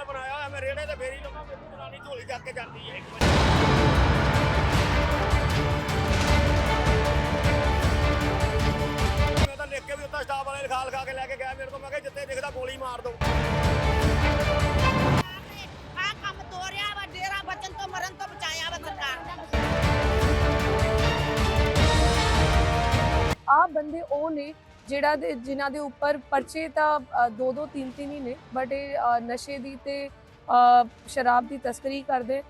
ਨਾਲ ਬਣਾਇਆ ਹੋਇਆ ਮੈਂ ਰੇੜੇ ਤੇ ਫੇਰੀ ਲਵਾਂ ਮੇਰੀ ਜਨਾਨੀ ਝੋਲੀ ਚੱਕ ਕੇ ਜਾਂਦੀ ਹੈ ਇੱਕ ਵਜੇ ਮੈਂ ਤਾਂ ਲਿਖ ਕੇ ਵੀ ਉੱਤਾ ਸਟਾਫ ਵਾਲੇ ਲਿਖਾ ਲਿਖਾ ਕੇ ਲੈ ਕੇ ਗਿਆ ਮੇਰੇ ਤੋਂ ਮੈਂ ਕਿਹਾ ਜਿੱਥੇ ਦਿਖਦਾ ਗੋਲੀ ਮਾਰ ਦੋ। ਆ ਕੰਮ ਤੋਰਿਆ ਵਾ ਡੇਰਾ ਬਚਨ ਤੋਂ ਮਰਨ ਤੋਂ ਬਚਾਇਆ ਵਾ ਸਰਕਾਰ ਨੇ। ਆ ਬੰਦੇ ਉਹ ਨੇ ਜਿਹੜਾ ਜਿਨ੍ਹਾਂ ਦੇ ਉੱਪਰ ਪਰਚੇ ਤਾਂ ਦੋ ਦੋ ਤਿੰਨ ਤਿੰਨ ਹੀ ਨੇ ਬਟ ਇਹ ਨਸ਼ੇ ਦੀ ਤੇ ਸ਼ਰਾਬ ਦੀ ਤਸਕਰੀ ਕਰਦੇ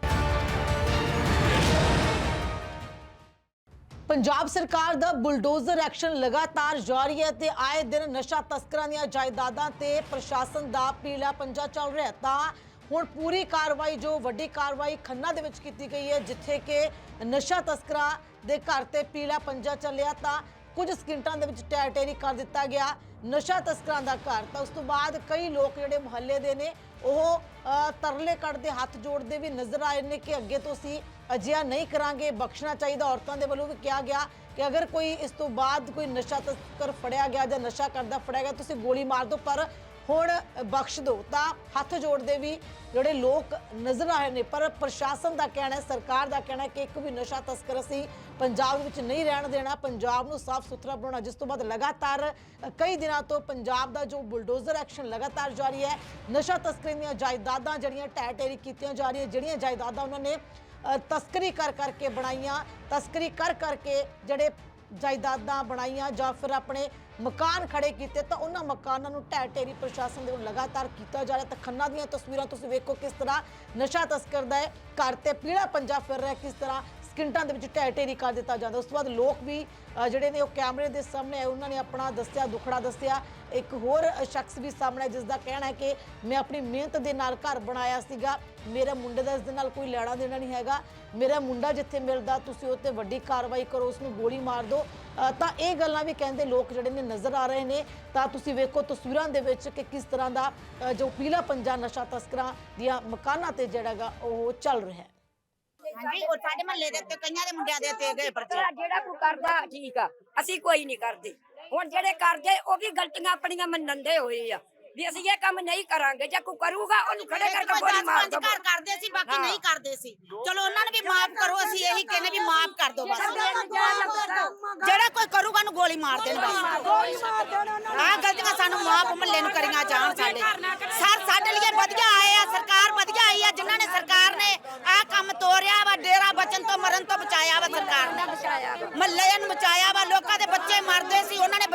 ਪੰਜਾਬ ਸਰਕਾਰ ਦਾ ਬੁਲਡੋਜ਼ਰ ਐਕਸ਼ਨ ਲਗਾਤਾਰ ਜਾਰੀ ਹੈ ਤੇ ਆਏ ਦਿਨ ਨਸ਼ਾ ਤਸਕਰਾਂ ਦੀਆਂ ਜਾਇਦਾਦਾਂ ਤੇ ਪ੍ਰਸ਼ਾਸਨ ਦਾ ਪੀਲਾ ਪੰਜਾ ਚੱਲ ਰਿਹਾ ਤਾਂ ਹੁਣ ਪੂਰੀ ਕਾਰਵਾਈ, ਜੋ ਵੱਡੀ ਕਾਰਵਾਈ ਖੰਨਾ ਦੇ ਵਿੱਚ ਕੀਤੀ ਗਈ ਹੈ, ਜਿੱਥੇ ਕਿ ਨਸ਼ਾ ਤਸਕਰਾਂ ਦੇ ਘਰ ਤੇ ਪੀਲਾ ਪੰਜਾ ਚੱਲਿਆ, ਤਾਂ ਕੁਝ ਸਕਿੰਟਾਂ ਦੇ ਵਿੱਚ ਟੈਰ ਟੇਰੀ ਕਰ ਦਿੱਤਾ ਗਿਆ। ਨਸ਼ਾ ਤਸਕਰਾਂ ਦਾ ਘਰ। ਤਾਂ ਉਸ ਤੋਂ ਬਾਅਦ ਕਈ ਲੋਕ ਜਿਹੜੇ ਮੁਹੱਲੇ ਦੇ ਨੇ, ਉਹ ਤਰਲੇ ਕੱਢਦੇ, ਹੱਥ ਜੋੜਦੇ ਵੀ ਨਜ਼ਰ ਆਏ ਨੇ ਕਿ ਅੱਗੇ ਤੋਂ ਅਸੀਂ ਅਜਿਹਾ ਨਹੀਂ ਕਰਾਂਗੇ। ਬਖਸ਼ਣਾ ਚਾਹੀਦਾ ਔਰਤਾਂ ਦੇ ਵੱਲੋਂ ਵੀ ਕਿਹਾ ਗਿਆ ਕਿ ਅਗਰ ਕੋਈ ਇਸ ਤੋਂ ਬਾਅਦ ਕੋਈ ਨਸ਼ਾ ਤਸਕਰ ਫੜਿਆ ਗਿਆ ਜਾਂ ਨਸ਼ਾ ਕਰਦਾ ਫੜਿਆ ਗਿਆ, ਤੁਸੀਂ ਗੋਲੀ ਮਾਰ ਦਿਓ। ਪਰ ਹੁਣ ਬਖਸ਼ ਦਿਓ। ਤਾਂ ਹੱਥ ਜੋੜਦੇ ਵੀ ਜਿਹੜੇ ਲੋਕ ਨਜ਼ਰ ਆਏ ਨੇ, ਪਰ ਪ੍ਰਸ਼ਾਸਨ ਦਾ ਕਹਿਣਾ ਹੈ, ਸਰਕਾਰ ਦਾ ਕਹਿਣਾ ਹੈ ਕਿ ਇੱਕ ਵੀ ਨਸ਼ਾ ਤਸਕਰ ਅਸੀਂ ਪੰਜਾਬ ਵਿੱਚ ਨਹੀਂ ਰਹਿਣ ਦੇਣਾ। ਪੰਜਾਬ ਨੂੰ ਸਾਫ਼ ਸੁਥਰਾ ਬਣਾਉਣਾ, ਜਿਸ ਤੋਂ ਬਾਅਦ ਲਗਾਤਾਰ ਕਈ ਦਿਨਾਂ ਤੋਂ ਪੰਜਾਬ ਦਾ ਜੋ ਬੁਲਡੋਜ਼ਰ ਐਕਸ਼ਨ ਲਗਾਤਾਰ ਜਾਰੀ ਹੈ, ਨਸ਼ਾ ਤਸਕਰੀ ਦੀਆਂ ਜਾਇਦਾਦਾਂ ਜਿਹੜੀਆਂ ਟੈ ਟੇਰੀ ਕੀਤੀਆਂ ਜਾ ਰਹੀਆਂ, ਜਿਹੜੀਆਂ ਜਾਇਦਾਦਾਂ ਉਹਨਾਂ ਨੇ ਤਸਕਰੀ ਕਰ ਕਰਕੇ ਬਣਾਈਆਂ। ਤਸਕਰੀ ਕਰ ਕਰਕੇ ਜਿਹੜੇ ਜਾਇਦਾਦਾਂ ਬਣਾਈਆਂ ਜਾਂ ਫਿਰ ਆਪਣੇ ਮਕਾਨ ਖੜੇ ਕੀਤੇ, ਤਾਂ ਉਹਨਾਂ ਮਕਾਨਾਂ ਨੂੰ ਢਹਿ ਢੇਰੀ ਪ੍ਰਸ਼ਾਸਨ ਦੇ ਵੱਲੋਂ ਲਗਾਤਾਰ ਕੀਤਾ ਜਾ ਰਿਹਾ। ਤਾਂ ਖੰਨਾ ਦੀਆਂ ਤਸਵੀਰਾਂ ਤੁਸੀਂ ਵੇਖੋ ਕਿਸ ਤਰ੍ਹਾਂ ਨਸ਼ਾ ਤਸਕਰ ਦਾ ਹੈ। ਘਰ ਤੇ ਪੀਲਾ ਪੰਜਾ ਫਿਰ ਰਿਹਾ, ਕਿਸ ਤਰ੍ਹਾਂ ਸਕਿੰਟਾਂ ਦੇ ਵਿੱਚ ਢਹਿ ਢੇਰੀ ਕਰ ਦਿੱਤਾ ਜਾਂਦਾ। ਉਸ ਤੋਂ ਬਾਅਦ ਲੋਕ ਵੀ ਜਿਹੜੇ ਨੇ ਉਹ ਕੈਮਰੇ ਦੇ ਸਾਹਮਣੇ ਆਏ, ਉਹਨਾਂ ਨੇ ਆਪਣਾ ਦੱਸਿਆ, ਦੁਖੜਾ ਦੱਸਿਆ। ਇੱਕ ਹੋਰ ਸ਼ਖਸ ਵੀ ਸਾਹਮਣੇ ਆਇਆ ਜਿਸ ਦਾ ਕਹਿਣਾ ਹੈ ਕਿ ਮੈਂ ਆਪਣੀ ਮਿਹਨਤ ਦੇ ਨਾਲ ਘਰ ਬਣਾਇਆ ਸੀਗਾ। ਮੇਰੇ ਮੁੰਡੇ ਦਾ ਇਸ ਦੇ ਨਾਲ ਕੋਈ ਲੈਣਾ ਦੇਣਾ ਨਹੀਂ ਹੈਗਾ। ਮੇਰਾ ਮੁੰਡਾ ਜਿੱਥੇ ਮਿਲਦਾ, ਤੁਸੀਂ ਉਹ ਤੇ ਵੱਡੀ ਕਾਰਵਾਈ ਕਰੋ ਉਸ ਨੂੰ ਗੋਲੀ ਮਾਰ ਦਿਓ। ਤਾਂ ਇਹ ਗੱਲਾਂ ਵੀ ਕਹਿੰਦੇ ਲੋਕ ਜਿਹੜੇ ਨੇ ਨਜ਼ਰ ਆ ਰਹੇ ਨੇ। ਤਾਂ ਤੁਸੀਂ ਵੇਖੋ ਤਸਵੀਰਾਂ ਦੇ ਵਿੱਚ ਕਿ ਕਿਸ ਤਰ੍ਹਾਂ ਦਾ ਜੋ ਪੀਲਾ ਪੰਜਾ ਨਸ਼ਾ ਤਸਕਰਾਂ ਦੀਆਂ ਮਕਾਨਾਂ ਤੇ ਜਿਹੜਾਗਾ ਉਹ ਚੱਲ ਰਿਹਾ ਹੈ। ਹਾਂਜੀ, ਉਹ ਸਾਡੇ ਮਹੱਲੇ ਦੇ ਉੱਤੇ ਕਈਆਂ ਦੇ ਮੁੰਡਿਆਂ ਦੇ ਉੱਤੇ ਗਏ ਪਰਚੇ। ਜਿਹੜਾ ਜਿਹੜਾ ਕੋਈ ਕਰਦਾ, ਠੀਕ ਆ, ਅਸੀਂ ਕੋਈ ਨਹੀਂ ਕਰਦੇ। ਹੁਣ ਜਿਹੜੇ ਕਰਦੇ, ਉਹ ਵੀ ਗਲਤੀਆਂ ਆਪਣੀਆਂ ਮੰਨਦੇ ਹੋਏ ਆ। ਵੀ ਅਸੀਂ ਇਹ ਕੰਮ ਨਹੀਂ ਕਰਾਂਗੇ ਜੇ ਕੋਈ ਕਰੂਗਾ ਉਹਨੂੰ ਖੜੇ ਕਰਕੇ ਗੋਲੀ ਮਾਰ ਦਵੋ। ਘਰ ਕਰਦੇ ਸੀ ਬਾਕੀ। ਨਹੀਂ ਕਰਦੇ ਸੀ। ਚਲੋ ਉਹਨਾਂ ਨੂੰ ਵੀ ਮਾਫ ਕਰੋ ਅਸੀਂ ਇਹੀ ਕਹਿੰਦੇ ਵੀ ਮਾਫ ਕਰ ਦਿਓ ਬਸ। ਜਿਹੜਾ ਕੋਈ ਕਰੂਗਾ ਨੂੰ ਗੋਲੀ ਮਾਰ ਦੇਣ ਬਸ। ਆਹ ਗਲਤੀਆਂ ਸਾਨੂੰ ਮਾਫ ਮਹੱਲੇ ਨੂੰ ਕਰੀਆਂ ਜਾਣ ਸਾਡੇ। ਸਰ ਸਾਡੇ ਲਈ ਵਧੀਆ ਆਏ ਆ ਸਰਕਾਰ ਵਧੀਆ ਆਈ ਆ ਜਿਨ੍ਹਾਂ ਨੇ ਸਰਕਾਰ ਨੇ ਆਹ ਕੰਮ ਤੋਰਿਆ ਵਾ ਡੇਰਾ ਬਚਨ ਤੋਂ ਮਰਨ ਤੋਂ ਬਚਾਇਆ ਵਾ ਸਰਕਾਰ ਨੇ। ਬਚਾਇਆ ਮਹੱਲੇ ਨੂੰ ਬਚਾਇਆ ਵਾ ਲੋਕਾਂ ਦੇ ਬੱਚੇ ਮਰਦੇ ਸੀ ਉਹਨਾਂ ਨੇ ਆ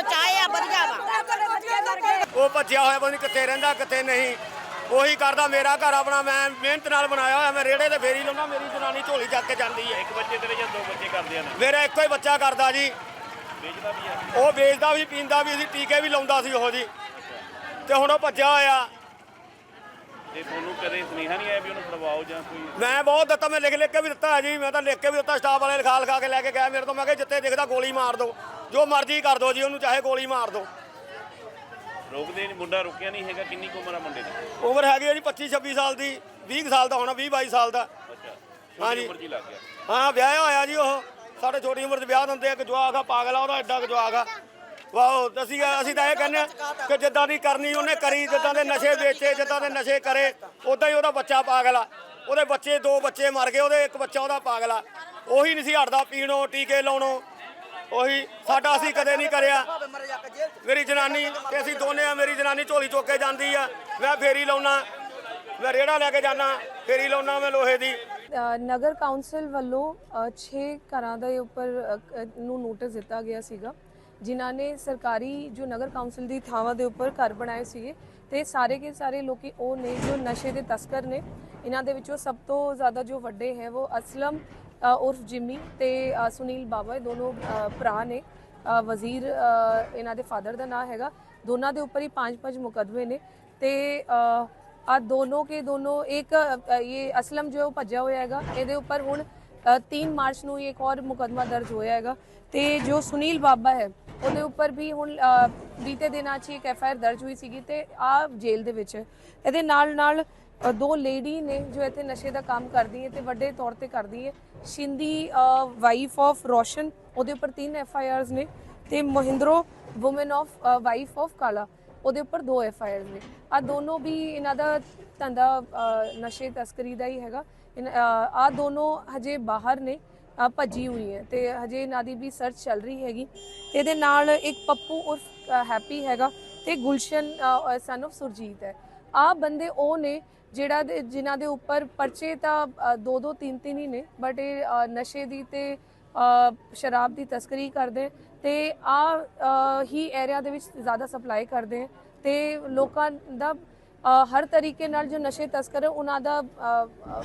ਉਹ ਭੱਜਿਆ ਹੋਇਆ ਪਤਾ ਨਹੀਂ ਕਿੱਥੇ ਰਹਿੰਦਾ ਕਿੱਥੇ ਨਹੀਂ। ਉਹੀ ਕਰਦਾ ਮੇਰਾ ਘਰ ਆਪਣਾ ਮੈਂ ਮਿਹਨਤ ਨਾਲ ਬਣਾਇਆ ਹੋਇਆ ਮੈਂ ਰੇੜੇ ਤੇ ਫੇਰੀ ਲਾਉਣਾ ਮੇਰੀ ਜਨਾਨੀ ਝੋਲੀ ਚੱਕ ਕੇ ਜਾਂਦੀ ਹੈ। ਇੱਕ ਬੱਚੇ ਤੇਰੇ ਜਾਂ ਦੋ ਬੱਚੇ ਕਰਦੇ ਆ ਨਾ? ਮੇਰਾ ਇੱਕੋ ਹੀ ਬੱਚਾ ਕਰਦਾ ਜੀ। ਵੇਚਦਾ ਵੀ ਆ। ਉਹ ਵੇਚਦਾ ਵੀ ਪੀਂਦਾ ਵੀ ਸੀ ਟੀਕੇ ਵੀ ਲਾਉਂਦਾ ਸੀ ਉਹ ਜੀ। ਤੇ ਹੁਣ ਉਹ ਭੱਜਿਆ ਹੋਇਆ। ਤੇ ਤੁਹਾਨੂੰ ਕਦੇ ਸੁਨੇਹਾ ਨਹੀਂ ਆਇਆ ਵੀ ਉਹਨੂੰ ਫੜਵਾਓ ਜਾਂ ਕੋਈ? ਮੈਂ ਬਹੁਤ ਦਿੱਤਾ ਮੈਂ ਲਿਖ ਲਿਖ ਕੇ ਵੀ ਦਿੱਤਾ ਜੀ। ਮੈਂ ਤਾਂ ਲਿਖ ਕੇ ਵੀ ਦਿੱਤਾ ਸਟਾਫ ਵਾਲੇ ਲਿਖਾ ਲਿਖਾ ਕੇ ਲੈ ਕੇ ਗਿਆ। ਮੇਰੇ ਤੋਂ ਮੈਂ ਕਿਹਾ ਜਿੱਥੇ ਦਿਖਦਾ ਗੋਲੀ ਮਾਰ ਦਿਓ। ਜੋ ਮਰਜ਼ੀ ਕਰ ਦਿਓ ਜੀ ਉਹਨੂੰ ਚਾਹੇ ਗੋਲੀ ਮਾਰ ਦਿਓ। ਰੋਕਦੇ ਨਹੀਂ ਮੁੰਡਾ ਰੁਕਿਆ ਨਹੀਂ ਹੈਗਾ ਕਿੰਨੀ ਕੁ ਉਮਰ ਆ ਮੁੰਡੇ ਦੀ? ਉਮਰ ਹੈਗੀ ਹੈ ਜੀ 25 26 ਸਾਲ ਦੀ 20 ਕੁ ਸਾਲ ਦਾ ਹੋਣਾ 20 22 ਸਾਲ ਦਾ। ਅੱਛਾ ਹਾਂਜੀ। ਛੋਟੀ ਉਮਰ ਹੀ ਲੱਗ ਗਿਆ। ਹਾਂ ਵਿਆਹਿਆ ਹੋਇਆ ਜੀ ਉਹ। ਸਾਡੇ ਛੋਟੀ ਉਮਰ 'ਚ ਵਿਆਹ ਦਿੰਦੇ ਆ ਕਿ ਜਵਾਕ ਆ ਪਾਗਲ ਆ ਉਹਦਾ ਐਡਾ ਕੁ ਜਵਾਕ ਆ। ਵਾਓ ਅਸੀਂ ਅਸੀਂ ਤਾਂ ਇਹ ਕਹਿੰਦੇ ਆ ਕਿ ਜਿੱਦਾਂ ਦੀ ਕਰਨੀ ਉਹਨੇ ਕਰੀ ਜਿੱਦਾਂ ਦੇ ਨਸ਼ੇ ਵੇਚੇ ਜਿੱਦਾਂ ਦੇ ਨਸ਼ੇ ਕਰੇ ਉਦਾਂ ਹੀ ਉਹਦਾ ਬੱਚਾ ਪਾਗਲ ਆ। ਉਹਦੇ ਬੱਚੇ ਦੋ ਬੱਚੇ ਮਰ ਗਏ ਉਹਦੇ ਇੱਕ ਬੱਚਾ ਉਹਦਾ ਪਾਗਲ ਆ। ਉਹੀ ਨਹੀਂ ਸੀ ਹਟਦਾ ਪੀਣੋਂ ਟੀਕੇ ਲਾਉਣੋਂ। ਉਹੀ ਸਾਡਾ ਅਸੀਂ ਕਦੇ ਨਹੀਂ ਕਰਿਆ। ਮੇਰੀ ਜਨਾਨੀ ਤੇ ਅਸੀਂ ਦੋਨੇ ਆ, ਮੇਰੀ ਜਨਾਨੀ ਝੋਲੀ ਚੁੱਕ ਕੇ ਜਾਂਦੀ ਆ। ਮੈਂ ਫੇਰੀ ਲਾਉਣਾ ਮੈਂ ਰੇੜਾ ਲੈ ਕੇ ਜਾਣਾ ਫੇਰੀ ਲਾਉਣਾ ਮੈਂ ਲੋਹੇ ਦੀ। ਨਗਰ ਕਾਉਂਸਲ ਵੱਲੋਂ 6 ਘਰਾਂ ਦੇ ਉੱਪਰ ਨੂੰ ਨੋਟਿਸ ਦਿੱਤਾ ਗਿਆ ਸੀਗਾ। ਜਿਨ੍ਹਾਂ ਨੇ ਸਰਕਾਰੀ ਜੋ ਨਗਰ ਕਾਉਂਸਲ ਦੀ ਥਾਵਾਂ ਦੇ ਉੱਪਰ ਘਰ ਬਣਾਏ ਸੀਗੇ, ਤੇ ਸਾਰੇ ਕੇ ਸਾਰੇ ਲੋਕੀ ਉਹ ਨੇ ਜੋ ਨਸ਼ੇ ਦੇ ਤਸਕਰ ਨੇ, ਇਹਨਾਂ ਦੇ ਵਿੱਚੋਂ ਸਭ ਤੋਂ ਜ਼ਿਆਦਾ ਜੋ ਵੱਡੇ ਹੈ, ਉਹ ਅਸਲਮ ਉਰਫ ਜਿਮੀ ਤੇ ਸੁਨੀਲ ਬਾਬਾ ਇਹ ਦੋਨੋਂ ਭਰਾ ਨੇ। ਵਜ਼ੀਰ ਇਹਨਾਂ ਦੇ ਫਾਦਰ ਦਾ ਨਾਮ ਹੈਗਾ। ਦੋਨਾਂ ਦੇ ਉੱਪਰ ਹੀ ਪੰਜ ਪੰਜ ਮੁਕਦਮੇ ਨੇ ਤੇ ਆ ਦੋਨੋਂ ਕੇ ਦੋਨੋਂ ਇੱਕ ਇਹ ਅਸਲਮ ਜੋ ਭੱਜਿਆ ਹੋਇਆ ਹੈਗਾ ਇਹਦੇ ਉੱਪਰ ਹੁਣ ਅ, 3 ਮਾਰਚ ਨੂੰ ਇੱਕ ਹੋਰ ਮੁਕਦਮਾ ਦਰਜ ਹੋਇਆ ਹੈਗਾ ਤੇ ਜੋ ਸੁਨੀਲ ਬਾਬਾ ਹੈ ਉਹਦੇ ਉੱਪਰ ਵੀ ਹੁਣ ਬੀਤੇ ਦਿਨਾਂ 'ਚ ਇੱਕ ਐਫ ਆਰ ਦਰਜ ਹੋਈ ਸੀਗੀ ਤੇ ਆ ਜੇਲ੍ਹ ਦੇ ਵਿੱਚ ਇਹਦੇ ਨਾਲ ਨਾਲ ਦੋ ਲੇਡੀ ਨੇ ਜੋ ਇੱਥੇ ਨਸ਼ੇ ਦਾ ਕੰਮ ਕਰਦੀ ਹੈ ਤੇ ਵੱਡੇ ਤੌਰ ਤੇ ਕਰਦੀ ਹੈ। ਸ਼ਿੰਦੀ ਵਾਈਫ ਆਫ ਰੋਸ਼ਨ, ਉਹਦੇ ਉੱਪਰ ਤਿੰਨ ਐਫ ਆਈ ਆਰਸ ਨੇ ਤੇ Mahindro woman of wife of Kala, ਉਹਦੇ ਉੱਪਰ ਦੋ ਐਫ ਆਈ ਆਰਸ ਨੇ। ਆ ਦੋਨੋਂ ਵੀ ਇਹਨਾਂ ਦਾ ਧੰਦਾ ਨਸ਼ੇ ਤਸਕਰੀ ਦਾ ਹੀ ਹੈਗਾ। ਆ ਦੋਨੋਂ ਹਜੇ ਬਾਹਰ ਨੇ ਭੱਜੀ ਹੋਈ ਹੈ ਤੇ ਹਜੇ ਇਹਨਾਂ ਦੀ ਵੀ ਸਰਚ ਚੱਲ ਰਹੀ ਹੈਗੀ। ਤੇ ਇਹਦੇ ਨਾਲ ਇੱਕ ਪੱਪੂ ਉਰਫ ਹੈਪੀ ਹੈਗਾ ਤੇ ਗੁਲਸ਼ਨ ਸਨ of ਸੁਰਜੀਤ ਹੈ। ਆ ਬੰਦੇ ਉਹ ਨੇ ਜਿਹੜਾ ਦੇ- ਜਿਨ੍ਹਾਂ ਦੇ ਉੱਪਰ ਪਰਚੇ ਤਾਂ ਦੋ ਦੋ ਤਿੰਨ ਤਿੰਨ ਹੀ ਨੇ ਬਟ ਇਹ ਨਸ਼ੇ ਦੀ ਤੇ ਸ਼ਰਾਬ ਦੀ ਤਸਕਰੀ ਕਰਦੇ ਤੇ ਆ ਹੀ ਏਰੀਆ ਦੇ ਵਿੱਚ ਜ਼ਿਆਦਾ ਸਪਲਾਈ ਕਰਦੇ ਹੈ ਤੇ ਲੋਕਾਂ ਦਾ ਹਰ ਤਰੀਕੇ ਨਾਲ ਜੋ ਨਸ਼ੇ ਤਸਕਰ ਉਹਨਾਂ ਦਾ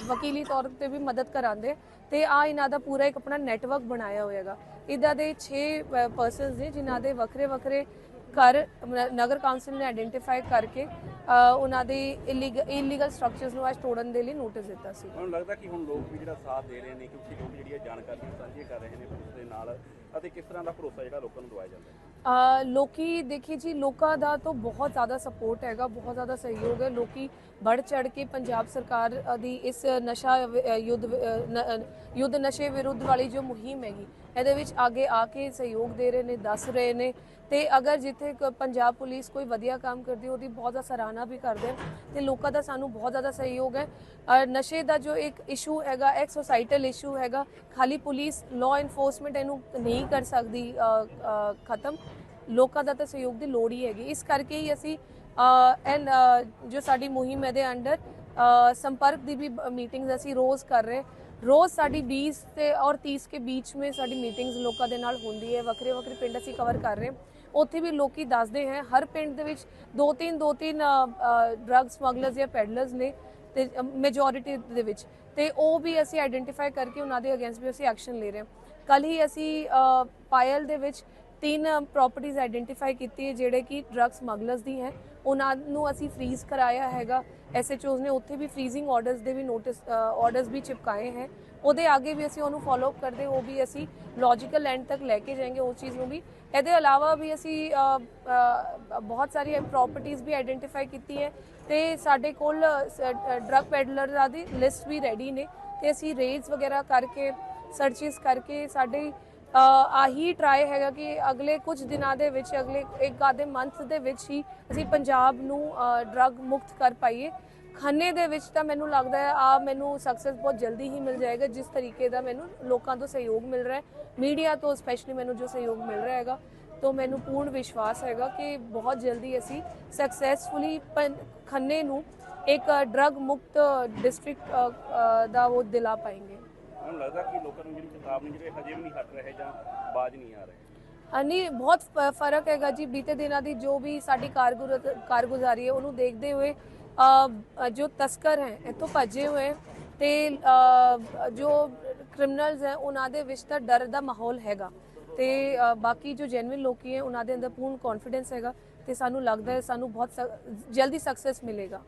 ਵਕੀਲੀ ਤੌਰ ਤੇ ਵੀ ਮਦਦ ਕਰਾਉਂਦੇ ਤੇ ਆ ਇਹਨਾਂ ਦਾ ਪੂਰਾ ਇੱਕ ਆਪਣਾ ਨੈਟਵਰਕ ਬਣਾਇਆ ਹੋਇਆਗਾ ਇਦਾਂ ਦੇ 6 ਪਰਸਨਸ ਨੇ ਜਿਨ੍ਹਾਂ ਦੇ ਵੱਖਰੇ ਵੱਖਰੇ ਨ- ਨਗਰ ਕੌਂਸਲ ਨੇ ਆਇਡੈਂਟੀਫਾਈ ਕਰਕੇ ਉਹਨਾਂ ਦੇ ਇਲੀਗਲ ਸਟਰਕਚਰਸ ਨੂੰ ਅੱਜ ਤੋੜਨ ਦੇ ਲਈ ਨੋਟਿਸ ਦਿੱਤਾ ਸੀ। ਮੈਨੂੰ ਲੱਗਦਾ ਕਿ ਹੁਣ ਲੋਕ ਵੀ ਜਿਹੜਾ ਸਾਥ ਦੇ ਰਹੇ ਨੇ ਕਿਉਂਕਿ ਲੋਕ ਜਿਹੜੀਆਂ ਜਾਣਕਾਰੀਆਂ ਸਾਂਝੀਆਂ ਕਰ ਰਹੇ ਨੇ ਪੁਲਿਸ ਦੇ ਨਾਲ ਅਤੇ ਕਿਸ ਤਰ੍ਹਾਂ ਦਾ ਭਰੋਸਾ ਜਿਹੜਾ ਲੋਕਾਂ ਨੂੰ ਦਵਾਇਆ ਜਾਂਦਾ ਹੈ? ਲੋਕੀ ਦੇਖੀ ਜੀ ਲੋਕਾਂ ਦਾ ਤਾਂ ਬਹੁਤ ਜ਼ਿਆਦਾ ਸਪੋਰਟ ਹੈਗਾ ਬਹੁਤ ਜ਼ਿਆਦਾ ਸਹਿਯੋਗ ਹੈ। ਲੋਕੀ ਵੱਧ ਚੜ ਕੇ ਪੰਜਾਬ ਸਰਕਾਰ ਦੀ ਇਸ ਨਸ਼ਾ ਯੁੱਧ ਯੁੱਧ ਨਸ਼ੇ ਵਿਰੁੱਧ ਵਾਲੀ ਜੋ ਮੁਹਿੰਮ ਹੈਗੀ ਇਹਦੇ ਵਿੱਚ ਅੱਗੇ ਆ ਕੇ ਸਹਿਯੋਗ ਦੇ ਰਹੇ ਨੇ ਦੱਸ ਰਹੇ ਨੇ। ਤੇ ਅਗਰ ਜਿੱਥੇ ਕ- ਪੰਜਾਬ ਪੁਲਿਸ ਕੋਈ ਵਧੀਆ ਕੰਮ ਕਰਦੀ ਉਹਦੀ ਬਹੁਤ ਜ਼ਿਆਦਾ ਸਰਾਹਨਾ ਵੀ ਕਰਦੇ ਹਨ ਤੇ ਲੋਕਾਂ ਦਾ ਸਾਨੂੰ ਬਹੁਤ ਜ਼ਿਆਦਾ ਸਹਿਯੋਗ ਹੈ। ਅ, ਨਸ਼ੇ ਦਾ ਜੋ ਇੱਕ ਇਸ਼ੂ ਹੈਗਾ ਇੱਕ ਸੋਸਾਈਟਲ ਇਸ਼ੂ ਹੈਗਾ ਖਾਲੀ ਪੁਲਿਸ ਲਾਅ ਇਨਫੋਰਸਮੈਂਟ ਇਹਨੂੰ ਨਹੀਂ ਕਰ ਸਕਦੀ ਖਤਮ। ਲੋਕਾਂ ਦਾ ਤਾਂ ਸਹਿਯੋਗ ਦੀ ਲੋੜ ਹੀ ਹੈਗੀ। ਇਸ ਕਰਕੇ ਹੀ ਅਸੀਂ ਐਂਡ ਜੋ ਸਾਡੀ ਮੁਹਿੰਮ ਹੈ ਦੇ ਅੰਡਰ ਸੰਪਰਕ ਦੀ ਵੀ ਮੀਟਿੰਗਸ ਅਸੀਂ ਰੋਜ਼ ਕਰ ਰਹੇ ਰੋਜ਼ ਸਾਡੀ 20 ਤੇ ਔਰ 30 ਕੇ ਬੀਚ में ਸਾਡੀ ਮੀਟਿੰਗਸ ਲੋਕਾਂ ਦੇ ਨਾਲ ਹੁੰਦੀ ਹੈ, ਵੱਖਰੇ ਵੱਖਰੇ ਪਿੰਡ ਅਸੀਂ ਕਵਰ ਕਰ ਰਹੇ ਹਾਂ। ਉੱਥੇ ਵੀ ਲੋਕੀ ਦੱਸਦੇ ਹੈ, ਹਰ ਪਿੰਡ ਦੇ ਵਿੱਚ ਦੋ ਤਿੰਨ ਦੋ ਤਿੰਨ ਡਰੱਗ ਸਮਗਲਰਸ ਜਾਂ ਪੈਡਲਰਸ ਨੇ ਤੇ ਮੈਜੋਰਿਟੀ ਦੇ ਵਿੱਚ। ਤੇ ਉਹ ਵੀ ਅਸੀਂ ਆਈਡੈਂਟੀਫਾਈ ਕਰਕੇ ਉਹਨਾਂ ਦੇ ਅਗੇਂਸਟ ਵੀ ਅਸੀਂ ਐਕਸ਼ਨ ਲੈ ਰਹੇ ਹਾਂ। ਕੱਲ ਹੀ ਅਸੀਂ ਪਾਇਲ ਦੇ ਵਿੱਚ ਤਿੰਨ ਪ੍ਰਾਪਰਟੀਆਂ ਆਈਡੈਂਟੀਫਾਈ ਕੀਤੀ ਹੈ ਜਿਹੜੇ ਕਿ ਡਰੱਗ ਸਮਗਲਰਸ ਦੀ ਹੈ। ਉਹਨਾਂ ਨੂੰ ਅਸੀਂ ਫ੍ਰੀਜ਼ ਕਰਾਇਆ ਹੈਗਾ। ਐਸਐਚਓਜ਼ ਨੇ ਉੱਥੇ ਵੀ ਫ੍ਰੀਜ਼ਿੰਗ ਆਰਡਰਸ ਦੇ ਵੀ ਨੋਟਿਸ ਆਰਡਰਸ ਵੀ ਚਿਪਕਾਏ ਹੈ। ਉਹਦੇ ਅੱਗੇ ਵੀ ਅਸੀਂ ਉਹਨੂੰ ਫਾਲੋ ਅਪ ਕਰਦੇ ਉਹ ਵੀ ਅਸੀਂ ਲੌਜੀਕਲ ਐਂਡ ਤੱਕ ਲੈ ਕੇ ਜਾਏंगे ਉਸ ਚੀਜ਼ ਨੂੰ ਵੀ। ਇਹਦੇ ਇਲਾਵਾ ਵੀ ਅਸੀਂ ਬਹੁਤ ਸਾਰੀਆਂ ਪ੍ਰਾਪਰਟੀਆਂ ਵੀ ਆਈਡੈਂਟੀਫਾਈ ਕੀਤੀ ਹੈ। ਤੇ ਸਾਡੇ ਕੋਲ ਡਰੱਗ ਪੈਡਲਰ ਦੀ ਲਿਸਟ ਵੀ ਰੈਡੀ ਨੇ। ਤੇ ਅਸੀਂ ਰੇਡਸ ਵਗੈਰਾ ਕਰਕੇ ਸਰਚਿਸ ਕਰਕੇ ਸਾਡੇ ਆਹੀ ਟਰਾਈ ਹੈਗਾ ਕਿ ਅਗਲੇ ਕੁਝ ਦਿਨਾਂ ਦੇ ਵਿੱਚ, ਅਗਲੇ ਇੱਕ ਆਧੇ ਮੰਥ ਦੇ ਵਿੱਚ ਹੀ ਅਸੀਂ ਪੰਜਾਬ ਨੂੰ ਡਰੱਗ ਮੁਕਤ ਕਰ ਪਾਈਏ। ਖੰਨੇ ਦੇ ਵਿੱਚ ਤਾਂ ਮੈਨੂੰ ਲੱਗਦਾ ਹੈ, ਆ ਮੈਨੂੰ ਸਕਸੈਸ ਬਹੁਤ ਜਲਦੀ ਹੀ ਮਿਲ ਜਾਏਗਾ, ਜਿਸ ਤਰੀਕੇ ਦਾ ਮੈਨੂੰ ਲੋਕਾਂ ਤੋਂ ਸਹਿਯੋਗ ਮਿਲ ਰਿਹਾ ਹੈ। ਮੀਡੀਆ ਤੋਂ ਸਪੈਸ਼ਲੀ ਮੈਨੂੰ ਜੋ ਸਹਿਯੋਗ ਮਿਲ ਰਿਹਾ ਹੈਗਾ, ਤੋਂ ਮੈਨੂੰ ਪੂਰਨ ਵਿਸ਼ਵਾਸ ਹੈਗਾ ਕਿ ਬਹੁਤ ਜਲਦੀ ਅਸੀਂ ਸਕਸੈਸਫੁਲੀ ਖੰਨੇ ਨੂੰ ਇੱਕ ਡਰੱਗ ਮੁਕਤ ਡਿਸਟ੍ਰਿਕਟ ਦਾ ਉਹ ਦਿਲਾ ਪਾਏਗੇ। ਮੈਨੂੰ ਲੱਗਦਾ ਕਿ ਲੋਕਾਂ ਨੂੰ ਜਿਹੜੀ ਕਿਤਾਬ ਨੇ ਜਿਹੜੇ ਹਜੇ ਵੀ ਨਹੀਂ ਹਟ ਰਹੇ ਜਾਂ ਬਾਜ ਨਹੀਂ ਆ ਰਹੇ। ਹਾਂ, ਬਹੁਤ ਫ਼ਰਕ ਹੈਗਾ ਜੀ। ਬੀਤੇ ਦਿਨਾਂ ਦੀ ਜੋ ਵੀ ਸਾਡੀ ਕਾਰਗੁਜ਼ਾਰੀ ਹੈ ਉਹਨੂੰ ਦੇਖਦੇ ਹੋਏ ਜੋ ਤਸਕਰ ਹੈ ਇੱਥੋਂ ਭੱਜੇ ਹੋਏ ਤੇ ਜੋ ਕ੍ਰਿਮੀਨਲਸ ਹੈ ਉਹਨਾਂ ਦੇ ਵਿੱਚ ਤਾਂ ਡਰ ਦਾ ਮਾਹੌਲ ਹੈਗਾ। ਤੇ ਬਾਕੀ ਜੋ ਜੈਨੂਇਨ ਲੋਕੀ ਹੈ ਉਹਨਾਂ ਦੇ ਅੰਦਰ ਪੂਰਨ ਕੌਨਫੀਡੈਂਸ ਹੈਗਾ ਤੇ ਸਾਨੂੰ ਲੱਗਦਾ ਹੈ ਸਾਨੂੰ ਬਹੁਤ ਜਲਦੀ ਸਕਸੈਸ ਮਿਲੇਗਾ।